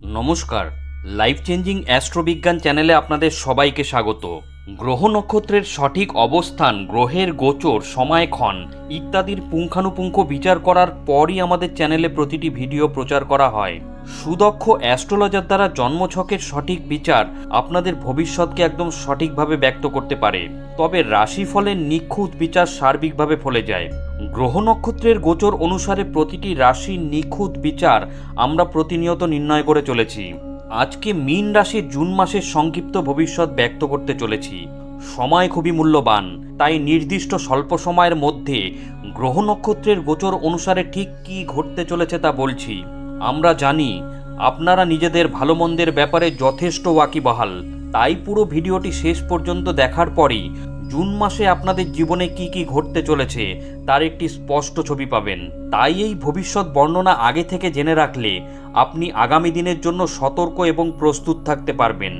নমস্কার life changing অ্যাস্ট্রোবিজ্ঞান চ্যানেলে আপনাদের সবাইকে স্বাগত। গ্রহ নক্ষত্রের সঠিক অবস্থান, গ্রহের গোচর, সময়ক্ষণ ইত্যাদির পুঙ্খানুপুঙ্খ বিচার করার পরই আমাদের চ্যানেলে প্রতিটি ভিডিও প্রচার করা হয়। সুদক্ষ অ্যাস্ট্রোলজার দ্বারা জন্মছকের সঠিক বিচার আপনাদের ভবিষ্যৎকে একদম সঠিকভাবে ব্যক্ত করতে পারে। তবে রাশিফলের নিখুঁত বিচার সার্বিকভাবে ফলে যায়। গ্রহ নক্ষত্রের গোচর অনুসারে প্রতিটি রাশির নিখুঁত বিচার আমরা প্রতিনিয়ত নির্ণয় করে চলেছি। আজকে মীন রাশির জুন মাসের সংক্ষিপ্ত ভবিষ্যৎ ব্যক্ত করতে চলেছি। সময় খুবই মূল্যবান, তাই নির্দিষ্ট স্বল্প সময়ের মধ্যে গ্রহ নক্ষত্রের গোচর অনুসারে ঠিক কী ঘটতে চলেছে তা বলছি। আমরা জানি, আপনারা নিজেদের ভালো মন্দের ব্যাপারে যথেষ্ট ওয়াকিবহাল, তাই পুরো ভিডিওটি শেষ পর্যন্ত দেখার পরই জুন মাসে আপনাদের জীবনে কি কি ঘটতে চলেছে, তার একটি স্পষ্ট ছবি পাবেন। তাই এই ভবিষ্যৎ বর্ণনা আগে থেকে জেনে রাখলে আপনি আগামী দিনের জন্য সতর্ক এবং প্রস্তুত থাকতে পারবেন।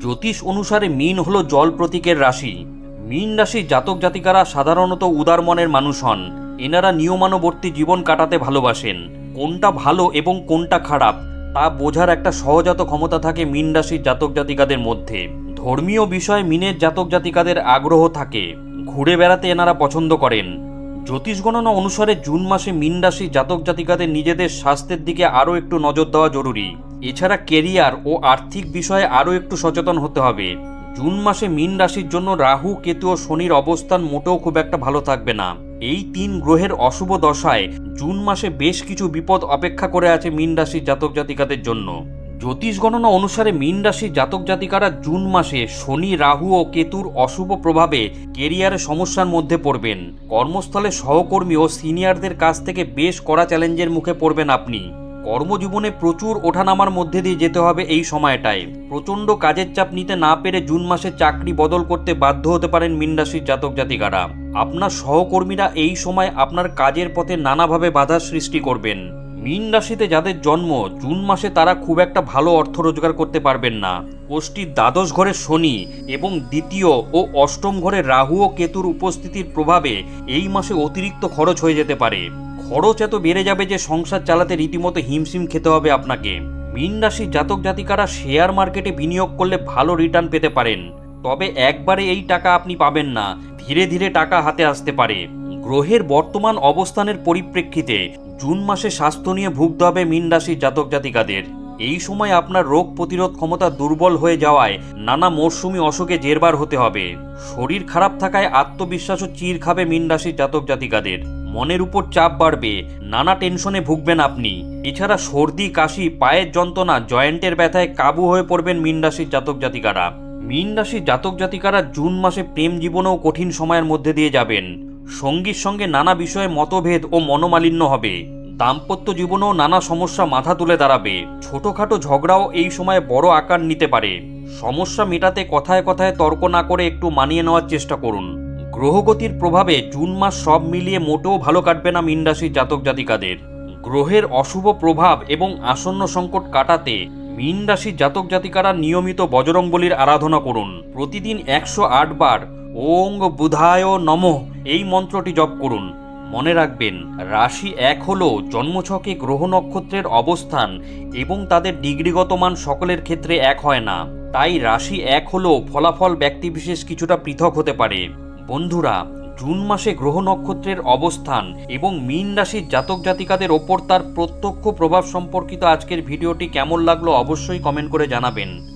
জ্যোতিষ অনুসারে মিন হলো জল প্রতীকের রাশি। মিন রাশির জাতক জাতিকারা সাধারণত উদার মনের মানুষ হন। এনারা নিয়মানুবর্তী জীবন কাটাতে ভালোবাসেন। কোনটা ভালো এবং কোনটা খারাপ, তা বোঝার একটা সহজাত ক্ষমতা থাকে মিন রাশির জাতক জাতিকাদের মধ্যে। ধর্মীয় বিষয়ে মিনের জাতক জাতিকাদের আগ্রহ থাকে। ঘুরে বেড়াতে এনারা পছন্দ করেন। জ্যোতিষ গণনা অনুসারে জুন মাসে মিন রাশি জাতক জাতিকাদের নিজেদের স্বাস্থ্যের দিকে আরও একটু নজর দেওয়া জরুরি। এছাড়া কেরিয়ার ও আর্থিক বিষয়ে আরও একটু সচেতন হতে হবে। জুন মাসে মিন রাশির জন্য রাহু, কেতু ও শনির অবস্থান মোটেও খুব একটা ভালো থাকবে না। এই তিন গ্রহের অশুভ দশায় জুন মাসে বেশ কিছু বিপদ অপেক্ষা করে আছে মিন রাশির জাতক জাতিকাদের জন্য। জ্যোতিষ গণনা অনুসারে মীন রাশির জাতক জাতিকারা জুন মাসে শনি, রাহু ও কেতুর অশুভ প্রভাবে কেরিয়ারে সমস্যার মধ্যে পড়বেন। কর্মস্থলে সহকর্মী ও সিনিয়রদের কাছ থেকে বেশ কড়া চ্যালেঞ্জের মুখে পড়বেন আপনি। কর্মজীবনে প্রচুর ওঠানামার মধ্যে দিয়ে যেতে হবে এই সময়টায়। প্রচণ্ড কাজের চাপ নিতে না পেরে জুন মাসে চাকরি বদল করতে বাধ্য হতে পারেন মীন রাশির জাতক জাতিকারা। আপনার সহকর্মীরা এই সময় আপনার কাজের পথে নানাভাবে বাধার সৃষ্টি করবেন। মীন রাশিতে যাদের জন্ম, জুন মাসে তারা খুব একটা ভালো অর্থ রোজগার করতে পারবেন না। কোষ্ঠীর দ্বাদশ ঘরে শনি এবং দ্বিতীয় ও অষ্টম ঘরে রাহু ও কেতুর উপস্থিতির প্রভাবে এই মাসে অতিরিক্ত খরচ হয়ে যেতে পারে। খরচ এত বেড়ে যাবে যে সংসার চালাতে রীতিমতো হিমশিম খেতে হবে আপনাকে। মীন রাশির জাতক জাতিকারা শেয়ার মার্কেটে বিনিয়োগ করলে ভালো রিটার্ন পেতে পারেন। তবে একবারে এই টাকা আপনি পাবেন না। ধীরে ধীরে টাকা হাতে আসতে পারে। গ্রহের বর্তমান অবস্থানের পরিপ্রেক্ষিতে জুন মাসে স্বাস্থ্য নিয়ে ভুগতে হবে মীন রাশির জাতক জাতিকাদের। এই সময় আপনার রোগ প্রতিরোধ ক্ষমতা দুর্বল হয়ে যাওয়ায় নানা মরশুমি অসুখে জেরবার হতে হবে। শরীর খারাপ থাকায় আত্মবিশ্বাসও চির খাবে মীন রাশির জাতক জাতিকাদের। মনের উপর চাপ বাড়বে, নানা টেনশনে ভুগবেন আপনি। এছাড়া সর্দি, কাশি, পায়ের যন্ত্রণা, জয়েন্টের ব্যথায় কাবু হয়ে পড়বেন মীন রাশির জাতক জাতিকারা। মীন রাশির জাতক জাতিকারা জুন মাসে প্রেম জীবনেও কঠিন সময়ের মধ্যে দিয়ে যাবেন। সঙ্গীর সঙ্গে নানা বিষয়ে মতভেদ ও মনোমালিন্য হবে। দাম্পত্য জীবনেও নানা সমস্যা মাথা তুলে দাঁড়াবে। ছোটখাটো ঝগড়াও এই সময় বড় আকার নিতে পারে। সমস্যা মেটাতে কথায় কথায় তর্ক না করে একটু মানিয়ে নেওয়ার চেষ্টা করুন। গ্রহগতির প্রভাবে জুন মাস সব মিলিয়ে মোটেও ভালো কাটবে না মীন রাশির জাতক জাতিকাদের। গ্রহের অশুভ প্রভাব এবং আসন্ন সংকট কাটাতে মীন রাশির জাতক জাতিকারা নিয়মিত বজরংবলির আরাধনা করুন। প্রতিদিন একশো আট বার ওং বুধায় নমঃ। এই মন্ত্রটি জপ করুন। মনে রাখবেন, রাশি এক হল জন্মছকে গ্রহ নক্ষত্রের অবস্থান এবং তাদের ডিগ্রিগত মান সকলের ক্ষেত্রে এক হয় না। তাই রাশি এক হলেও ফলাফল ব্যক্তিবিশেষ কিছুটা পৃথক হতে পারে। বন্ধুরা, জুন মাসে গ্রহ নক্ষত্রের অবস্থান এবং মীন রাশির জাতক জাতিকাদের ওপর তার প্রত্যক্ষ প্রভাব সম্পর্কিত আজকের ভিডিওটি কেমন লাগল অবশ্যই কমেন্ট করে জানাবেন।